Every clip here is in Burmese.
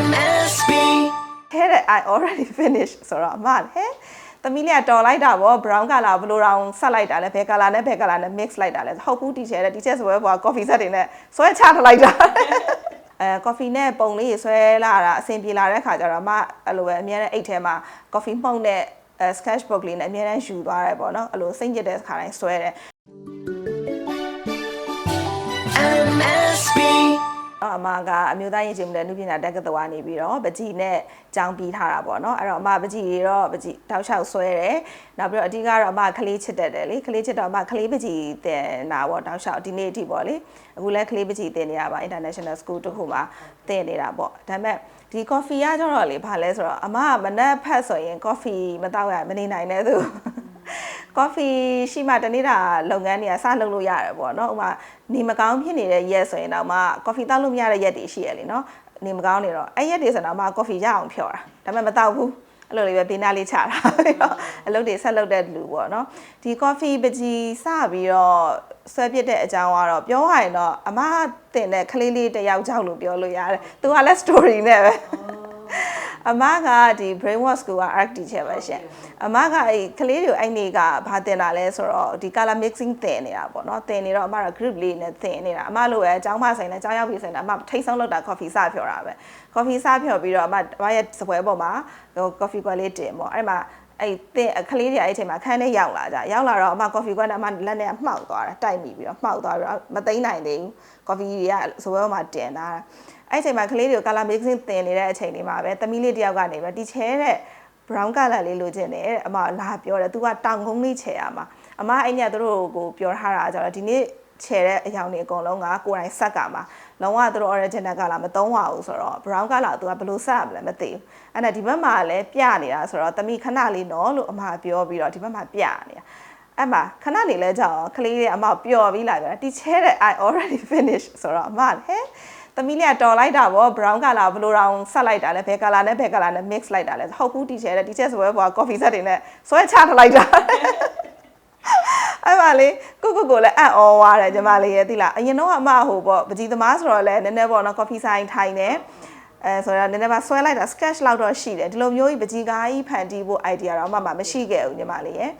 MSB ဟဲ့တဲ့ I already finished ဆိုတော့အမလည်းဟဲ့သမီးလေးကတော်လိုက်တာဗော brown color ဘယ်လိုတောင်ဆက်လိုက်တာလဲဘယ် color နဲ့ဘယ် color နဲ့ mix လိုက်တာလဲဟုတ်ဘူး teacher တဲ့ teacher ဆိုပဲဗော coffee set တွေနဲ့ဆွဲချထလိုက်တာအဲ coffee နဲ့ပုံလေးဆွဲလာတာအဆင်ပြေလာတဲ့ခါကျတော့အမအဲ့လိုပဲအများနဲ့အိတ်ထဲမှာ coffee မှုန့်နဲ့အဲ sketchbook လေးနဲ့အများနဲ့ယူသွားတယ်ပေါ့နော်အဲ့လိုစိတ်ညစ်တဲ့ခါတိုင်းဆွဲတယ် MSB တော့ အမကအမျိုးသားရေးချင်းမှုတဲ့နုပညာတက္ကသိုလ်ကနေပြီးတော့ပကြီးနဲ့ကြောင်းပြီးထားတာပေါ့နော်အဲ့တော့အမပကြီးတွေတော့ပကြီးတောက်လျှောက်ဆွဲတယ်နောက်ပြီးတော့အဓိကတော့အမကလေးချစ်တတ်တယ်လေကလေးချစ်တော့အမကလေးပကြီးတင်တာပေါ့တောက်လျှောက်ဒီနေ့အထိပေါ့လေအခုလဲကလေးပကြီးတင်နေတာပါ international school တစ်ခုမှာတင်နေတာပေါ့ဒါပေမဲ့ဒီ coffee ကကျတော့လေဘာလဲဆိုတော့အမကမနက်ဖက်ဆိုရင် coffee မတောက်ရမနေနိုင်တဲ့သူ coffee ရှိမှတနေ့တာလုပ်ငန်းတွေကစလုပ်လို့ရတယ်ပေါ့နော်ဥပမာနေမကောင်းဖြစ်နေတဲ့ရက်ဆိုရင်တော့မှ coffee တောက်လို့မရတဲ့ရက်တွေရှိရလေနော်နေမကောင်းနေတော့အဲ့ရက်တွေဆိုတော့မှ coffee ရအောင်ဖြော်တာဒါပေမဲ့မတောက်ဘူးအဲ့လိုလေးပဲဘေးနားလေးချတာပြီးတော့အလုပ်တွေဆက်လုပ်တဲ့လူပေါ့နော်ဒီ coffee ပကြီးစပြီးတော့ဆွဲပြစ်တဲ့အကြောင်းကတော့ပြောရရင်တော့အမတင်တဲ့ကလေးလေးတစ်ယောက်ကြောက်လို့ပြောလို့ရတယ်သူကလည်း story နဲ့ပဲ အမကဒီ brainwash school က art teacher ပဲရှင်အမကအဲ့ကလေးတွေအဲ့နေ့ကဘာတင်တာလဲဆိုတော့ဒီ color mixing တင်နေတာပေါ့နော်တင်နေတော့အမက group လေးနဲ့တင်နေတာအမလိုပဲအကြောင်းမဆိုင်လဲအကြောင်းရောက်ပြီဆိုင်တယ်အမထိတ်ဆုံးလောက်တာ coffee စဖြော်တာပဲ coffee စဖြော်ပြီးတော့အမအမရဲ့စပွဲပေါ်မှာဟို coffee ကွက်လေးတင်ပေါ့အဲ့မှာအဲ့တင်အခလေးတွေအဲ့အချိန်မှာခန်းထဲရောက်လာကြရောက်လာတော့အမ coffee ကွက်နဲ့အမလက်နဲ့မှောက်သွားတာတိုက်မိပြီးတော့မှောက်သွားပြီးတော့မသိမ်းနိုင်သေးဘူး coffee တွေကစပွဲပေါ်မှာတင်တာ အဲ့အချိန်မှာကလေးတွေကို color mixing တင်နေတဲ့အချိန်လေးမှာပဲသမီးလေးတယောက်ကနေပြီးတီချဲတဲ့ brown color လေးလိုချင်တယ်တဲ့အမလာပြောတယ် तू ကတောင်ကုန်းလေးချဲရမှာအမအဲ့ညသူတို့ကိုပြောထားတာကြတော့ဒီနေ့ချဲတဲ့အယောင်တွေအကုန်လုံးကကိုယ်တိုင်ဆက်ကမှာလုံးဝသူတို့ original color မသုံးပါဘူးဆိုတော့ brown color သူကဘယ်လိုဆက်ရမလဲမသိဘူးအဲ့ဒါဒီဘက်မှာလည်းပြနေတာဆိုတော့တမိခဏလေးနော်လို့အမပြောပြီးတော့ဒီဘက်မှာပြနေတာအဲ့မှာခဏနေလဲကြောင်ကလေးလေးအမပျော်ပြီးလာပြန်တီချဲတဲ့ I already finished ဆိုတော့အမလည်းဟဲ့ သမီးလေးကတော်လိုက်တာဗော brown color ဘယ်လိုတောင်ဆက်လိုက်တာလဲဘယ် color နဲ့ဘယ် color နဲ့ mix လိုက်တာလဲဟုတ်ဘူး teacher တဲ့ teacher ဆိုပဲဗော coffee set တွေနဲ့ဆွဲချထလိုက်တာအဲ့ပါလေကိုကိုကိုလည်းအံ့ဩသွားတယ်ညီမလေးရဲ့သိလားအရင်တော့အမဟိုပေါ့ပကြီးသမားဆိုတော့လည်းနည်းနည်းပေါ့နော် coffee ဆိုင်ထိုင်နေ အဲဆိုတော့နည်းနည်းပါဆွဲလိုက်တာ sketch လောက်တော့ရှိတယ်ဒီလိုမျိုးကြီးပကြီးကားကြီးဖန်တီးဖို့ idea တော့အမမှမရှိခဲ့ဘူးညီမလေးရဲ့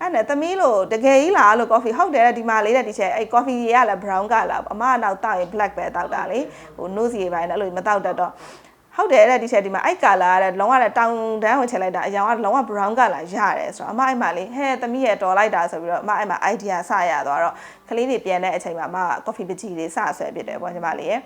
အဲ့နဲ့သမီးလို့တကယ်ကြီးလားလို့ coffee ဟုတ်တယ်ဒီမှာလေးတဲ့ဒီချက်အဲ့ coffee ကြီးကလည်း brown color အမကတော့တောက်ရင် black ပဲတောက်တာလေဟို nose ကြီးပိုင်းနဲ့အဲ့လိုမတောက်တတ်တော့ဟုတ်တယ်တဲ့ဒီချက်ဒီမှာအဲ့ color ကလုံးဝတောင်တန်းဝင်ချလိုက်တာအရောင်ကလုံးဝ brown color ရတယ်ဆိုတော့အမအဲ့မှာလေးဟဲ့သမီးရဲ့တော်လိုက်တာဆိုပြီးတော့အမအဲ့မှာ idea စရသွားတော့ကလေးတွေပြန်တဲ့အချိန်မှာအမ coffee ပကြီးတွေစဆွဲဖြစ်တယ်ပေါ့ညီမလေးရဲ့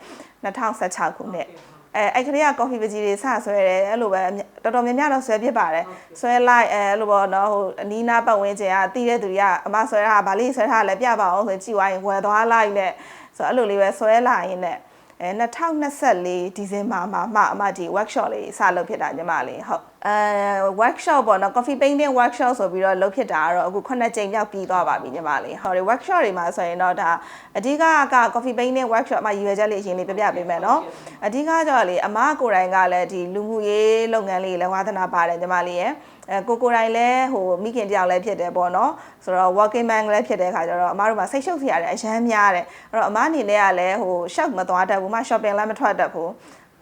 2016ခုနှစ် အဲအဲ့ကလေးက coffee ပကြီးတွေစဆွဲတယ်အဲ့လိုပဲတော်တော်များများတော့ဆွဲဖြစ်ပါတယ်ဆွဲလိုက်အဲအဲ့လိုပေါ့နော်ဟိုအနီးနားပတ်ဝန်းကျင်ကတီးတဲ့သူတွေကအမဆွဲတာဗာလေးဆွဲထားလဲပြပါအောင်ဆိုကြည့်ဝိုင်းဝယ်သွားလိုက်နဲ့ဆိုတော့အဲ့လိုလေးပဲဆွဲလာရင်းနဲ့ အဲ2024ဒီဇင်ဘာမှာမှအမဒီ workshop လေးစလုပ်ဖြစ်တာညီမလေးဟုတ်အဲ workshop ပေါ့နော် coffee painting workshop ဆိုပြီးတော့လုပ်ဖြစ်တာကတော့အခု9ကြိမ်မြောက်ပြီးသွားပါပြီညီမလေးဟုတ်တယ် workshop တွေမှာဆိုရင်တော့ဒါအဓိကက coffee painting workshop မှာရည်ရွယ်ချက်လေးအရင်လေးပြပြပေးမယ်နော်အဓိကကျတော့လေအမကိုယ်တိုင်ကလည်းဒီလူမှုရေးလုပ်ငန်းလေးလည်းဝါသနာပါတယ်ညီမလေးရဲ့ အဲကိုကိုယ်တိုင်လည်းဟိုမိခင်တယောက်လည်းဖြစ်တယ်ပေါ့နော်ဆိုတော့ working man လည်းဖြစ်တဲ့ခါကျတော့အမတို့မှာစိတ်ရှုပ်စရာတွေအရမ်းများတယ်အဲ့တော့အမအနေနဲ့ကလည်းဟိုရှောက်မသွားတတ်ဘူးမ shopping လည်းမထွက်တတ်ဘူး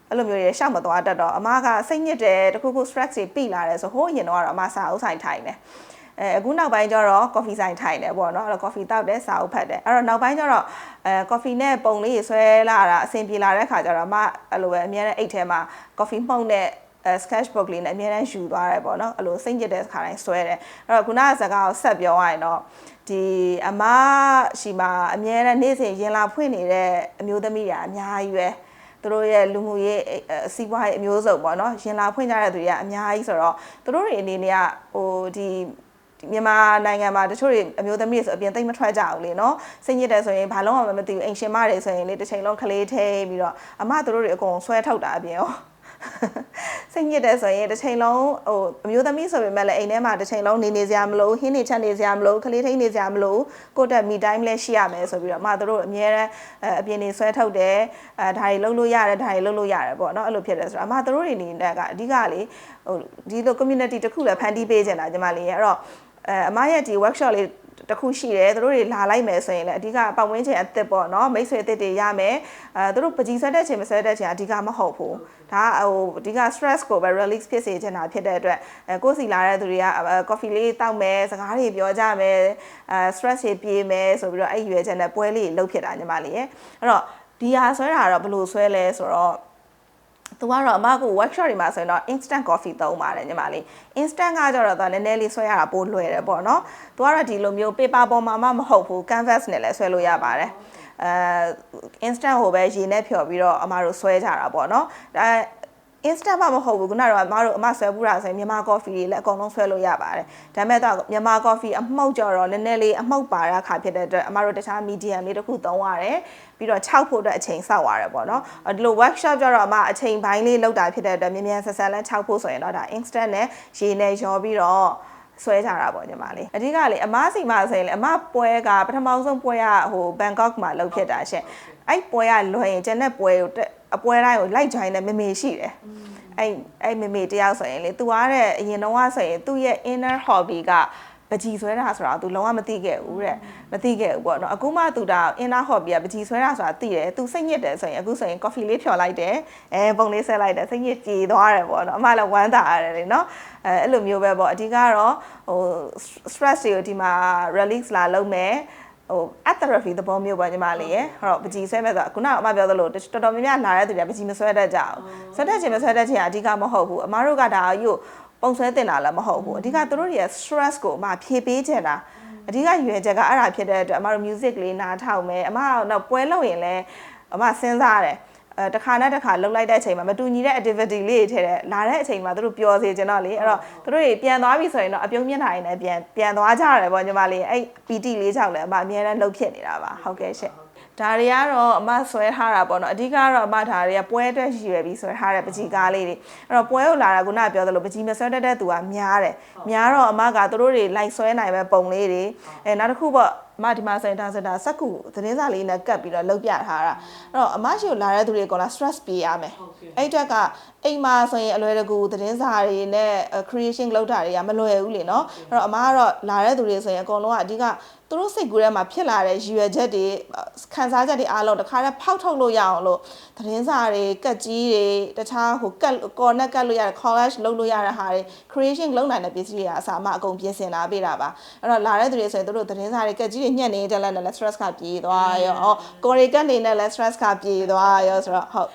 အဲ့လိုမျိုးတွေရှောက်မသွားတတ်တော့အမကစိတ်ညစ်တယ်တခုခု stress တွေပိလာတယ်ဆိုဟိုးအရင်တော့အမစာအုပ်ဆိုင်ထိုင်တယ်အဲအခုနောက်ပိုင်းကျတော့ coffee ဆိုင်ထိုင်တယ်ပေါ့နော်အဲ့တော့ coffee တောက်တယ်စာအုပ်ဖတ်တယ်အဲ့တော့နောက်ပိုင်းကျတော့အဲ coffee နဲ့ပုံလေးဆွဲလာတာအဆင်ပြေလာတဲ့ခါကျတော့အမအဲ့လိုပဲအများနဲ့အိတ်ထဲမှာ coffee မှုန့်နဲ့ အဲ sketchbook လေးနဲ့အများတန်းယူသွားတယ်ပေါ့နော်အဲ့လိုစိတ်ညစ်တဲ့ခါတိုင်းဆွဲတယ်အဲ့တော့ခုနကစကားကိုဆက်ပြောရရင်တော့ဒီအမရှိမှာအများတန်းနေ့စဉ်ရင်လာဖွင့်နေတဲ့အမျိုးသမီးတွေအများကြီးပဲသူတို့ရဲ့လူမှုရေးအစီးပွားရေးအမျိုးစုံပေါ့နော်ရင်လာဖွင့်ကြတဲ့သူတွေကအများကြီးဆိုတော့သူတို့တွေအနေနဲ့ကဟိုဒီမြန်မာနိုင်ငံမှာတချို့တွေအမျိုးသမီးတွေဆိုအပြင်သိမ့်မထွက်ကြဘူးလေနော်စိတ်ညစ်တယ်ဆိုရင်ဘာလုံးမှမသိဘူးအိမ်ရှင်မတွေဆိုရင်လေတစ်ချိန်လုံးကလေးထိပြီးတော့အမသူတို့တွေအကုန်ဆွဲထုတ်တာအပြင်ရော စိတ်ညစ်တယ်ဆိုရင်တစ်ချိန်လုံးဟိုအမျိုးသမီးဆိုပေမဲ့လည်းအိမ်ထဲမှာတစ်ချိန်လုံးနေနေစရာမလိုဟင်းနေချက်နေစရာမလိုကလေးထိန်နေစရာမလိုကိုယ့်တက်မီတိုင်းလည်းရှိရမယ်ဆိုပြီးတော့အမတို့အမြဲတမ်းအပြင်နေဆွဲထုတ်တယ်အဲဒါတွေလုပ်လို့ရတယ်ဒါတွေလုပ်လို့ရတယ်ပေါ့နော်အဲ့လိုဖြစ်တယ်ဆိုတော့အမတို့တွေနေနဲ့ကအဓိကလေဟိုဒီလို community တစ်ခုလည်းဖန်တီးပေးကြတာညီမလေးရဲ့အဲ့တော့အဲအမရဲ့ဒီ workshop လေး တစ်ခုရှိတယ်သူတို့တွေလာလိုက်မယ်ဆိုရင်လည်းအဓိကပတ်ဝန်းကျင်အသစ်ပေါ့နော်မိတ်ဆွေအသစ်တွေရမယ်အဲသူတို့ပကြီးဆွဲတဲ့ချိန်မဆွဲတဲ့ချိန်အဓိကမဟုတ်ဘူးဒါကဟိုအဓိက stress ကိုပဲ release ဖြစ်စေချင်တာဖြစ်တဲ့အတွက်အဲကိုယ်စီလာတဲ့သူတွေက coffee လေးတောက်မယ်စကားတွေပြောကြမယ်အဲ stress တွေပြေးမယ်ဆိုပြီးတော့အဲ့ရွယ်ချက်နဲ့ပွဲလေးလှုပ်ဖြစ်တာညီမလေးရဲ့အဲ့တော့ဒီဟာဆွဲတာကတော့ဘယ်လိုဆွဲလဲဆိုတော့ သူကတော့အမက workshop တွေမှာဆိုရင်တော့ instant coffee သုံးပါတယ်ညီမလေး instant ကကြတော့သူကနည်းနည်းလေးဆွဲရတာပိုလွယ်တယ်ပေါ့နော်သူကတော့ဒီလိုမျိုး paper ပေါ်မှာမှမဟုတ်ဘူး canvas နဲ့လည်းဆွဲလို့ရပါတယ်အဲ instant ဟိုပဲရေနဲ့ဖြော်ပြီးတော့အမတို့ဆွဲကြတာပေါ့နော်ဒါ instant မှမဟုတ်ဘူးခုနကတော့အမတို့အမဆွဲပူတာဆိုရင်မြန်မာ coffee တွေလည်းအကုန်လုံးဆွဲလို့ရပါတယ်ဒါပေမဲ့တော့မြန်မာ coffee အမှုတ်ကြတော့နည်းနည်းလေးအမှုတ်ပါတဲ့အခါဖြစ်တဲ့အတွက်အမတို့တခြား medium လေးတစ်ခုသုံးရတယ်ပြီးတော့6ဖို့အတွက်အချိန်စောက်ရတယ်ပေါ့နော်ဒီလို workshop ကြတော့အမအချိန်ပိုင်းလေးလောက်တာဖြစ်တဲ့အတွက်မြန်မြန်ဆက်ဆက်လဲ6ဖို့ဆိုရင်တော့ဒါ instant နဲ့ရေနဲ့ရောပြီးတော့ဆွဲကြတာပေါ့ညီမလေးအဓိကလေအမစီမှာဆိုရင်လေအမပွဲကပထမဆုံးပွဲကဟိုဘန်ကောက်မှာလုပ်ဖြစ်တာရှင်အဲ့ပွဲကလွယ်ရင်ကျန်တဲ့ပွဲကိုတက် အပွဲတိုင်းကိုလိုက် join တဲ့မေမေရှိတယ်အဲ့အဲ့မေမေတယောက်ဆိုရင်လေ तू အားတဲ့အရင်တော့ကဆိုရင်သူ့ရဲ့ inner hobby ကပကြီးဆွဲတာဆိုတာ तू လုံးဝမသိခဲ့ဘူးတဲ့မသိခဲ့ဘူးပေါ့နော်အခုမှ तू ဒါ inner hobby ကပကြီးဆွဲတာဆိုတာသိတယ် तू စိတ်ညစ်တယ်ဆိုရင်အခုဆိုရင် coffee လေးဖြော်လိုက်တယ်အဲပုံလေးဆက်လိုက်တယ်စိတ်ညစ်ကြေသွားတယ်ပေါ့နော်အမလည်းဝမ်းသာရတယ်လေနော်အဲအဲ့လိုမျိုးပဲပေါ့အဓိကတော့ဟို stress တွေကိုဒီမှာ release လာလုပ်မယ် ဟို at therapy သဘောမျိုးပေါ့ညီမလေးရယ်ဟောပကြီးဆွဲမဲ့ဆိုတော့ခုနကအမပြောသလိုတော်တော်များများလာတဲ့သူတွေကပကြီးမဆွဲတတ်ကြအောင်ဆွဲတတ်ချင်မဆွဲတတ်ချင်အဓိကမဟုတ်ဘူးအမတို့ကဒါယူပုံဆွဲတင်တာလည်းမဟုတ်ဘူးအဓိကသူတို့တွေရဲ့ stress ကိုအမဖြေပေးချင်တာအဓိကရွယ်ချက်ကအဲ့ဒါဖြစ်တဲ့အတွက်အမတို့ music လေးနားထောင်မယ်အမကတော့ပွဲလုပ်ရင်လည်းအမစဉ်းစားတယ် အဲတစ်ခါနဲ့တစ်ခါလှုပ်လိုက်တဲ့အချိန်မှာမတူညီတဲ့ activity လေးတွေထည့်တယ်လာတဲ့အချိန်မှာသူတို့ပျော်စေချင်တော့လေအဲ့တော့သူတို့တွေပြန်သွားပြီဆိုရင်တော့အပြုံးမျက်နှာရင်းနဲ့ပြန်ပြန်သွားကြရတယ်ပေါ့ညီမလေးအဲ့ PT လေးချောက်လည်းအမအများနဲ့လှုပ်ဖြစ်နေတာပါဟုတ်ကဲ့ရှင့်ဒါတွေကတော့အမဆွဲထားတာပေါ့နော်အဓိကတော့အမဒါတွေကပွဲအတွက်ရည်ရွယ်ပြီးဆွဲထားတဲ့ပကြီးကားလေးတွေအဲ့တော့ပွဲကိုလာတာကပြောသလိုပကြီးမဆွဲတတ်တဲ့သူကများတယ်များတော့အမကသူတို့တွေလိုက်ဆွဲနိုင်မဲ့ပုံလေးတွေအဲနောက်တစ်ခုပေါ့ အမဒီမှာဆိုရင်ဒါဆိုတာစက်ကူသတင်းစာလေးနဲ့ကပ်ပြီးတော့လှုပ်ပြထားတာအဲ့တော့အမရှိကိုလာတဲ့သူတွေကလာ stress ပေးရမယ်အဲ့အတွက်ကအိမ်မှာဆိုရင်အလွယ်တကူသတင်းစာတွေနဲ့ creation လုပ်တာတွေကမလွယ်ဘူးလေနော်အဲ့တော့အမကတော့လာတဲ့သူတွေဆိုရင်အကုန်လုံးကအဓိကသူ တို့စိတ်ကူးထဲမှာဖြစ်လာတဲ့ရည်ရွယ်ချက်တွေခံစားချက်တွေအားလုံးတခါတည်းဖောက်ထုတ်လို့ရအောင်လို့သတင်းစာတွေကတ်ကြီးတွေတခြားဟိုကတ် connect ကတ်လို့ရတဲ့ collage လုပ်လို့ရတဲ့ဟာတွေ creation လုပ်နိုင်တဲ့ပစ္စည်းတွေကအစားအမအကုန်ပြင်ဆင်လာပေးတာပါအဲ့တော့လာတဲ့သူတွေဆိုရင်သူတို့သတင်းစာတွေကတ်ကြီးတွေညှက်နေတဲ့လက်နဲ့လည်း stress ကပြေးသွားရောဟော core ကတ်နေနဲ့လည်း stress ကပြေးသွားရောဆိုတော့ဟုတ်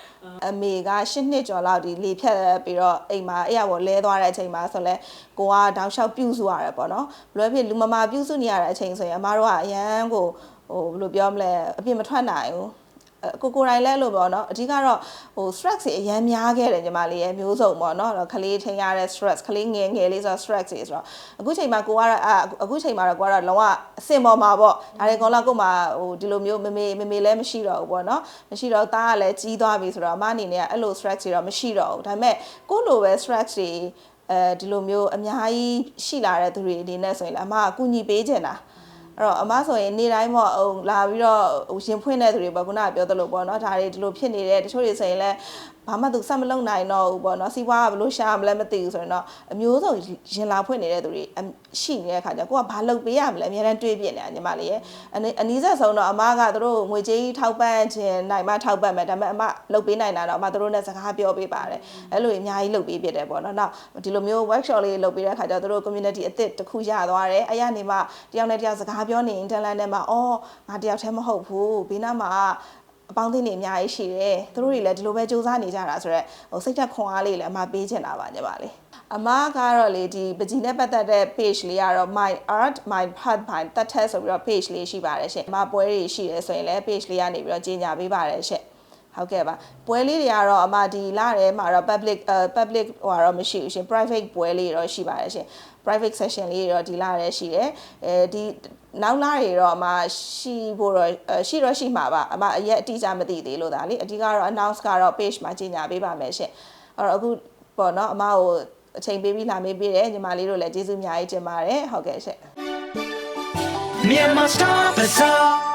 အမေက၈နှစ်ကျော်လောက်ဒီလေဖြတ်ပြီးတော့အိမ်မှာအဲ့ရပေါ်လဲသွားတဲ့အချိန်မှာဆိုလဲ ကိုကတောက်လျှောက်ပြုစုရတယ်ပေါ့နော်ဘယ်လိုဖြစ်လူမမာပြုစုနေရတဲ့အချိန်ဆိုရင်အမတို့ကအရန်ကိုဟိုဘယ်လိုပြောမလဲအပြစ်မထွက်နိုင်ဘူးကိုကိုတိုင်းလဲလို့ပေါ့နော်အဓိကတော့ဟို stress တွေအများများခဲ့တယ်ညီမလေးရဲ့မျိုးစုံပေါ့နော်ခလေးထိန်ရတဲ့ stress ခလေးငယ်ငယ်လေးဆိုတော့ stress တွေဆိုတော့အခုချိန်မှာကိုကတော့အခုချိန်မှာတော့ကိုကတော့လုံးဝအစင်ပေါ်မှာပေါ့ဒါတွေကောင်လောက်ကိုမှဟိုဒီလိုမျိုးမမေမမေလည်းမရှိတော့ဘူးပေါ့နော်မရှိတော့တားကလည်းကြီးသွားပြီဆိုတော့အမအနေနဲ့အဲ့လို stress တွေတော့မရှိတော့ဘူးဒါပေမဲ့ကိုလိုပဲ stress တွေ အဲဒီလိုမျိုးအများကြီးရှိလာတဲ့သူတွေအနေနဲ့ဆိုရင်လည်းအမကကူညီပေးချင်တာ အဲ့တော့အမဆိုရင်နေ့တိုင်းပေါ့ဟိုလာပြီးတော့ရင်ဖွင့်တဲ့သူတွေပေါ့ခုနကပြောသလိုပေါ့နော်ဒါတွေဒီလိုဖြစ်နေတယ်တချို့တွေဆိုရင်လည်းဘာမှသူစက်မလုံနိုင်တော့ဘူးပေါ့နော်စီးပွားကဘလို့ရှာမလဲမသိဘူးဆိုရင်တော့အမျိုးစုံရင်လာဖွင့်နေတဲ့သူတွေရှိနေတဲ့ခါကျကိုကဘာလုပ်ပေးရမလဲအများတန်းတွေးပြနေတာညီမလေးရဲ့အနည်းဆက်ဆုံးတော့အမကသူတို့ငွေကြေးထောက်ပံ့ခြင်းနိုင်မှထောက်ပံ့မယ်ဒါပေမဲ့အမလုပ်ပေးနိုင်တာတော့အမသူတို့နဲ့စကားပြောပေးပါတယ်အဲ့လိုအများကြီးလုပ်ပေးဖြစ်တယ်ပေါ့နော်နောက်ဒီလိုမျိုး workshop လေးလုပ်ပေးတဲ့ခါကျသူတို့ community အသစ်တစ်ခုရသွားတယ်အဲ့ရနေမှတယောက်နဲ့တယောက်စကားပြောနေ internet နဲ့မှာအော်ငါတယောက်တည်းမဟုတ်ဘူးဘေးနားမှာအပေါင်းအသင်းတွေအများကြီးရှိတယ်သူတို့တွေလည်းဒီလိုပဲစူးစမ်းနေကြတာဆိုတော့ဟိုစိတ်သက်ခွန်အားလေးလည်းအမပေးချင်တာပါညီပါလေးအမကတော့လေဒီပကြီးနဲ့ပတ်သက်တဲ့ page လေးကတော့ my art my path by တတ်ထက်ဆိုပြီးတော့ page လေးရှိပါတယ်ရှင်အမပွဲတွေရှိတယ်ဆိုရင်လည်း page လေးကနေပြီးတော့ကြီးညာပေးပါတယ်ရှင်ဟုတ်ကဲ့ပါပွဲလေးတွေကတော့အမဒီလာထဲမှာတော့ public public ဟိုတော့မရှိဘူးရှင် private ပွဲလေးတော့ရှိပါတယ်ရှင် private session လေးတွေတော့ဒီလာရဲရှိတယ်အဲဒီ နောက်လာတွေတော့အမရှိဖို့တော့ရှိတော့ရှိမှာပါအမအရက်အတိအကျမသိသေးလို့ဒါလေအဓိကတော့ announce ကတော့ page မှာကြီးညာပေးပါမယ်ရှင်အဲ့တော့အခုပေါ့နော်အမကိုအချိန်ပေးပြီးလာမေးပေးတယ်ညီမလေးတို့လည်းကျေးဇူးအများကြီးတင်ပါတယ်ဟုတ်ကဲ့ရှင့် Myanmar Star Bazaar